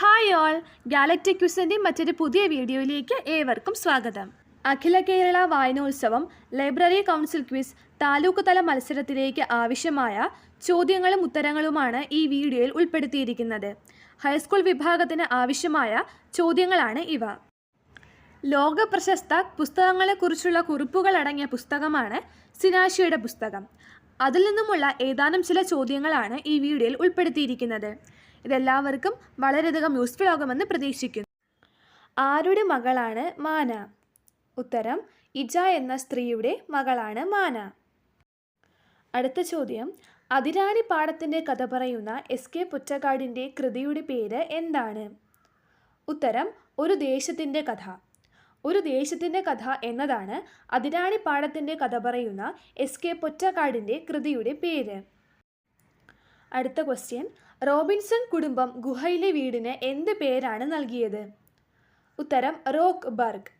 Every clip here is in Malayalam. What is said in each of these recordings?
Hi all. ഗാലക്റ്റിക് ക്വിസിന്റെ മറ്റൊരു പുതിയ വീഡിയോയിലേക്ക് ഏവർക്കും സ്വാഗതം. അഖില കേരള വായനോത്സവം ലൈബ്രറി കൗൺസിൽ ക്വിസ് താലൂക്ക് തല മത്സരത്തിലേക്ക് ആവശ്യമായ ചോദ്യങ്ങളും ഉത്തരങ്ങളുമാണ് ഈ വീഡിയോയിൽ ഉൾപ്പെടുത്തിയിരിക്കുന്നത്. ഹൈസ്കൂൾ വിഭാഗത്തിന് ആവശ്യമായ ചോദ്യങ്ങളാണ് ഇവ. ലോക പ്രശസ്ത പുസ്തകങ്ങളെക്കുറിച്ചുള്ള കുറിപ്പുകൾ അടങ്ങിയ പുസ്തകമാണ് സിനാഷിയുടെ പുസ്തകം. അതിൽ നിന്നുമുള്ള ഏതാനും ചില ചോദ്യങ്ങളാണ് ഈ വീഡിയോയിൽ ഉൾപ്പെടുത്തിയിരിക്കുന്നത്. ഇതെല്ലാവർക്കും വളരെയധികം യൂസ്ഫുൾ ആകുമെന്ന് പ്രതീക്ഷിക്കുന്നു. ആരുടെ മകളാണ് മാന? ഉത്തരം ഇജ എന്ന സ്ത്രീയുടെ മകളാണ് മാന. അടുത്ത ചോദ്യം അതിരാണി പാടത്തിന്റെ കഥ പറയുന്ന എസ് കെ പുറ്റക്കാടിന്റെ കൃതിയുടെ പേര് എന്താണ്? ഉത്തരം ഒരു ദേശത്തിന്റെ കഥ. ഒരു ദേശത്തിന്റെ കഥ എന്നതാണ് അതിരാണി പാടത്തിന്റെ കഥ പറയുന്ന എസ് കെ പൊറ്റക്കാടിന്റെ കൃതിയുടെ പേര്. അടുത്ത ക്വസ്റ്റ്യൻ റോബിൻസൺ കുടുംബം ഗുഹയിലെ വീടിന് എന്ത് പേരാണ് നൽകിയത്? ഉത്തരം റോക്ക് ബർഗ്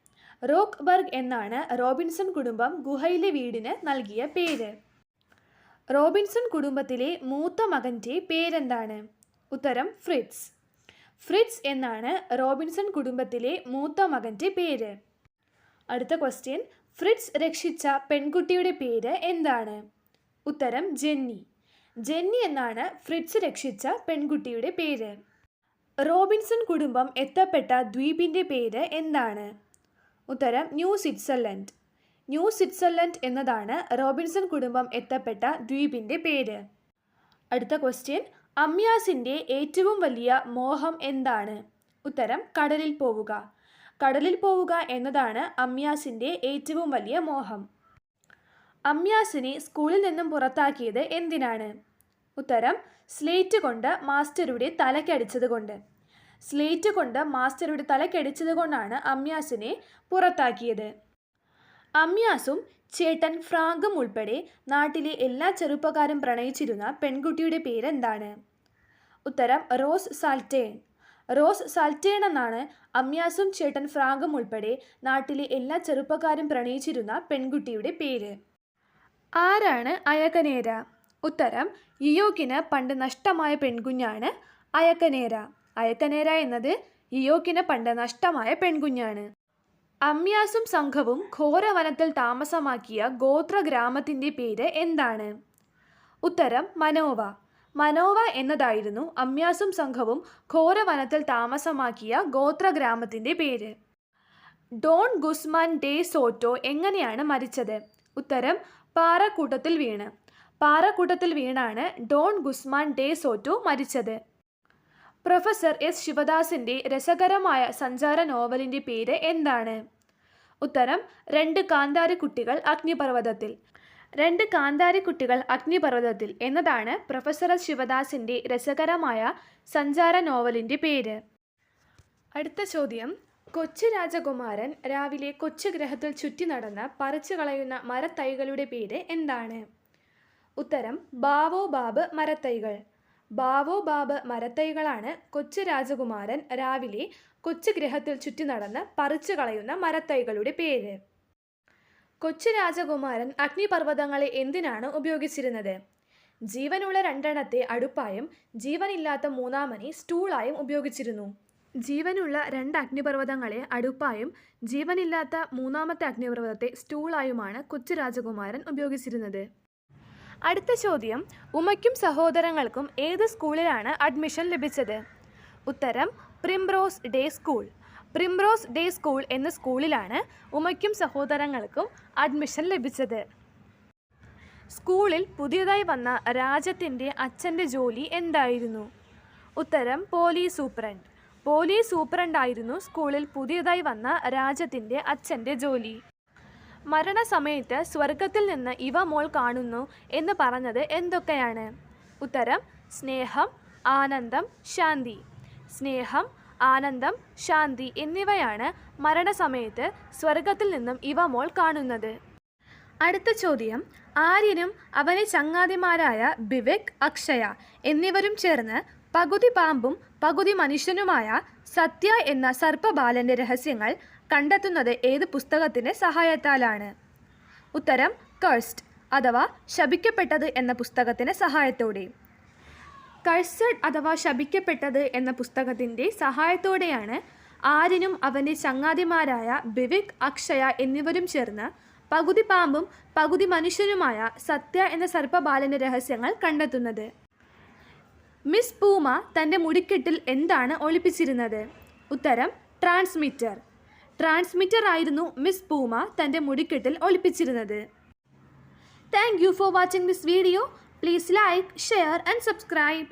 റോക്ക് ബർഗ് എന്നാണ് റോബിൻസൺ കുടുംബം ഗുഹയിലെ വീടിന് നൽകിയ പേര്. റോബിൻസൺ കുടുംബത്തിലെ മൂത്ത മകന്റെ പേരെന്താണ്? ഉത്തരം ഫ്രിറ്റ്സ്. ഫ്രിറ്റ്സ് എന്നാണ് റോബിൻസൺ കുടുംബത്തിലെ മൂത്ത മകന്റെ പേര്. അടുത്ത ക്വസ്റ്റ്യൻ ഫ്രിറ്റ്സ് രക്ഷിച്ച പെൺകുട്ടിയുടെ പേര് എന്താണ്? ഉത്തരം ജെന്നി. ജെന്നി എന്നാണ് ഫ്രിറ്റ്സ് രക്ഷിച്ച പെൺകുട്ടിയുടെ പേര്. റോബിൻസൺ കുടുംബം എത്തപ്പെട്ട ദ്വീപിന്റെ പേര് എന്താണ്? ഉത്തരം ന്യൂ സ്വിറ്റ്സർലൻഡ്. ന്യൂ സ്വിറ്റ്സർലൻഡ് എന്നതാണ് റോബിൻസൺ കുടുംബം എത്തപ്പെട്ട ദ്വീപിന്റെ പേര്. അടുത്ത ക്വസ്റ്റ്യൻ അമ്യാസിന്റെ ഏറ്റവും വലിയ മോഹം എന്താണ്? ഉത്തരം കടലിൽ പോവുക. കടലിൽ പോവുക എന്നതാണ് അമ്യാസിന്റെ ഏറ്റവും വലിയ മോഹം. അമ്യാസിനെ സ്കൂളിൽ നിന്നും പുറത്താക്കിയത് എന്തിനാണ്? ഉത്തരം സ്ലേറ്റ് കൊണ്ട് മാസ്റ്ററുടെ തലക്കടിച്ചത് കൊണ്ട് സ്ലേറ്റ് കൊണ്ട് മാസ്റ്ററുടെ തലക്കടിച്ചത് കൊണ്ടാണ് അമ്യാസിനെ പുറത്താക്കിയത്. അമ്യാസും ചേട്ടൻ ഫ്രാങ്കും ഉൾപ്പെടെ നാട്ടിലെ എല്ലാ ചെറുപ്പക്കാരും പ്രണയിച്ചിരുന്ന പെൺകുട്ടിയുടെ പേരെന്താണ്? ഉത്തരം റോസ് സാൽറ്റേൺ. റോസ് സാൽറ്റേൺ എന്നാണ് അമ്യാസും ചേട്ടൻ ഫ്രാങ്കും ഉൾപ്പെടെ നാട്ടിലെ എല്ലാ ചെറുപ്പക്കാരും പ്രണയിച്ചിരുന്ന പെൺകുട്ടിയുടെ പേര്. ആരാണ് അയകനേര ഉത്തരം ഇയോക്കിന് പണ്ട് നഷ്ടമായ പെൺകുഞ്ഞാണ് അയക്കനേര. അയക്കനേര എന്നത് ഇയോക്കിന് പണ്ട് നഷ്ടമായ പെൺകുഞ്ഞാണ്. അമ്യാസും സംഘവും ഘോരവനത്തിൽ താമസമാക്കിയ ഗോത്ര ഗ്രാമത്തിന്റെ പേര് എന്താണ്? ഉത്തരം മനോവ. മനോവ എന്നതായിരുന്നു അമ്യാസും സംഘവും ഘോരവനത്തിൽ താമസമാക്കിയ ഗോത്ര ഗ്രാമത്തിന്റെ പേര്. ഡോൺ ഗുസ്മാൻ ഡേ സോറ്റോ എങ്ങനെയാണ് മരിച്ചത്? ഉത്തരം പാറക്കൂട്ടത്തിൽ വീണ്. പാറക്കൂട്ടത്തിൽ വീണാണ് ഡോൺ ഗുസ്മാൻ ഡേ സോറ്റു മരിച്ചത്. പ്രൊഫസർ എസ് ശിവദാസിന്റെ രസകരമായ സഞ്ചാര നോവലിന്റെ പേര് എന്താണ്? ഉത്തരം രണ്ട് കാന്താരി കുട്ടികൾ അഗ്നിപർവതത്തിൽ. രണ്ട് കാന്താരി കുട്ടികൾ അഗ്നിപർവതത്തിൽ എന്നതാണ് പ്രൊഫസർ എസ് ശിവദാസിന്റെ രസകരമായ സഞ്ചാര നോവലിന്റെ പേര്. അടുത്ത ചോദ്യം കൊച്ചു രാജകുമാരൻ രാവിലെ കൊച്ചു ഗ്രഹത്തിൽ ചുറ്റി നടന്ന് പറിച്ചു കളയുന്ന മരത്തൈകളുടെ പേര് എന്താണ്? ഉത്തരം ബാവോ ബാബ് മരത്തൈകൾ. ബാവോ ബാബ് മരത്തൈകളാണ് കൊച്ചു രാജകുമാരൻ രാവിലെ കൊച്ചു ഗ്രഹത്തിൽ ചുറ്റി നടന്ന് പറിച്ചു കളയുന്ന മരത്തൈകളുടെ പേര്. കൊച്ചു രാജകുമാരൻ അഗ്നിപർവതങ്ങളെ എന്തിനാണ് ഉപയോഗിച്ചിരുന്നത്? ജീവനുള്ള രണ്ടെണ്ണത്തെ അടുപ്പായും ജീവനില്ലാത്ത മൂന്നാമനെ സ്റ്റൂളായും ഉപയോഗിച്ചിരുന്നു. ജീവനുള്ള രണ്ട് അഗ്നിപർവതങ്ങളെ അടുപ്പായും ജീവനില്ലാത്ത മൂന്നാമത്തെ അഗ്നിപർവതത്തെ സ്റ്റൂളായുമാണ് കൊച്ചു രാജകുമാരൻ ഉപയോഗിച്ചിരുന്നത്. അടുത്ത ചോദ്യം ഉമയ്ക്കും സഹോദരങ്ങൾക്കും ഏത് സ്കൂളിലാണ് അഡ്മിഷൻ ലഭിച്ചത്? ഉത്തരം Primrose Day School. Primrose Day School എന്ന സ്കൂളിലാണ് ഉമയ്ക്കും സഹോദരങ്ങൾക്കും അഡ്മിഷൻ ലഭിച്ചത്. സ്കൂളിൽ പുതിയതായി വന്ന രാജത്തിന്റെ അച്ഛന്റെ ജോലി എന്തായിരുന്നു? ഉത്തരം പോലീസ് സൂപ്രണ്ട്. പോലീസ് സൂപ്രണ്ടായിരുന്നു സ്കൂളിൽ പുതിയതായി വന്ന രാജത്തിന്റെ അച്ഛന്റെ ജോലി. മരണസമയത്ത് സ്വർഗത്തിൽ നിന്ന് ഇവ മോൾ കാണുന്നു എന്ന് പറഞ്ഞത് എന്തൊക്കെയാണ്? ഉത്തരം സ്നേഹം ആനന്ദം ശാന്തി. സ്നേഹം ആനന്ദം ശാന്തി എന്നിവയാണ് മരണസമയത്ത് സ്വർഗത്തിൽ നിന്നും ഇവ മോൾ കാണുന്നത്. അടുത്ത ചോദ്യം ആര്യനും അവനെ ചങ്ങാതിമാരായ ബിവേക് അക്ഷയ എന്നിവരും ചേർന്ന് പകുതി പാമ്പും പകുതി മനുഷ്യനുമായ സത്യ എന്ന സർപ്പബാലന്റെ രഹസ്യങ്ങൾ കണ്ടെത്തുന്നത് ഏത് പുസ്തകത്തിന്റെ സഹായത്താലാണ്? ഉത്തരം കേഴ്സ്റ്റ് അഥവാ ശപിക്കപ്പെട്ടത് എന്ന പുസ്തകത്തിന്റെ സഹായത്തോടെ. കഴ്സഡ് അഥവാ ശപിക്കപ്പെട്ടത് എന്ന പുസ്തകത്തിന്റെ സഹായത്തോടെയാണ് ആരിനും അവന്റെ ചങ്ങാതിമാരായ ബിവിക് അക്ഷയ എന്നിവരും ചേർന്ന് പകുതി പാമ്പും പകുതി മനുഷ്യനുമായ സത്യ എന്ന സർപ്പബാലന്റെ രഹസ്യങ്ങൾ കണ്ടെത്തുന്നത്. മിസ് പൂമ തന്റെ മുടിക്കെട്ടിൽ എന്താണ് ഒളിപ്പിച്ചിരുന്നത്? ഉത്തരം ട്രാൻസ്മിറ്റർ. ട്രാൻസ്മിറ്റർ ആയിരുന്നു മിസ് പൂമ തന്റെ മുടിക്കെട്ടിൽ ഒളിപ്പിച്ചിരുന്നത്. Thank you for watching this video. Please like share and subscribe.